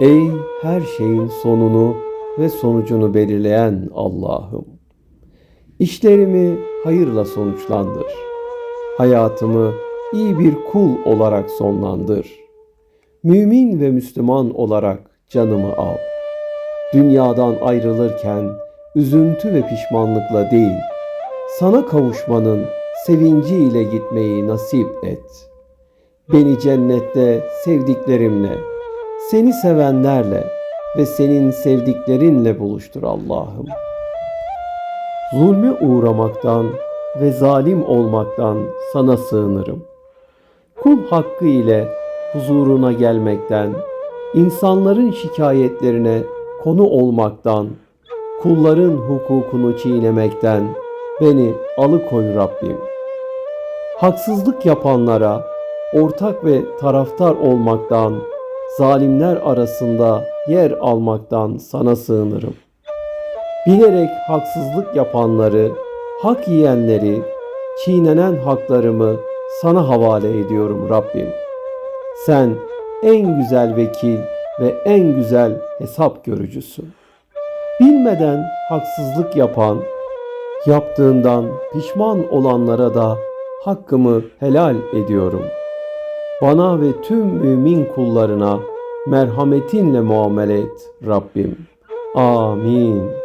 Ey her şeyin sonunu ve sonucunu belirleyen Allah'ım. İşlerimi hayırla sonuçlandır. Hayatımı iyi bir kul olarak sonlandır. Mümin ve Müslüman olarak canımı al. Dünyadan ayrılırken üzüntü ve pişmanlıkla değil, sana kavuşmanın sevinciyle gitmeyi nasip et. Beni cennette sevdiklerimle, seni sevenlerle ve senin sevdiklerinle buluştur Allah'ım. Zulme uğramaktan ve zalim olmaktan sana sığınırım. Kul hakkı ile huzuruna gelmekten, insanların şikayetlerine konu olmaktan, kulların hukukunu çiğnemekten beni alıkoy Rabbim. Haksızlık yapanlara ortak ve taraftar olmaktan, zalimler arasında yer almaktan sana sığınırım. Bilerek haksızlık yapanları, hak yiyenleri, çiğnenen haklarımı sana havale ediyorum Rabbim. Sen en güzel vekil ve en güzel hesap görücüsün. Bilmeden haksızlık yapan, yaptığından pişman olanlara da hakkımı helal ediyorum. Bana ve tüm mümin kullarına merhametinle muamele et Rabbim. Amin.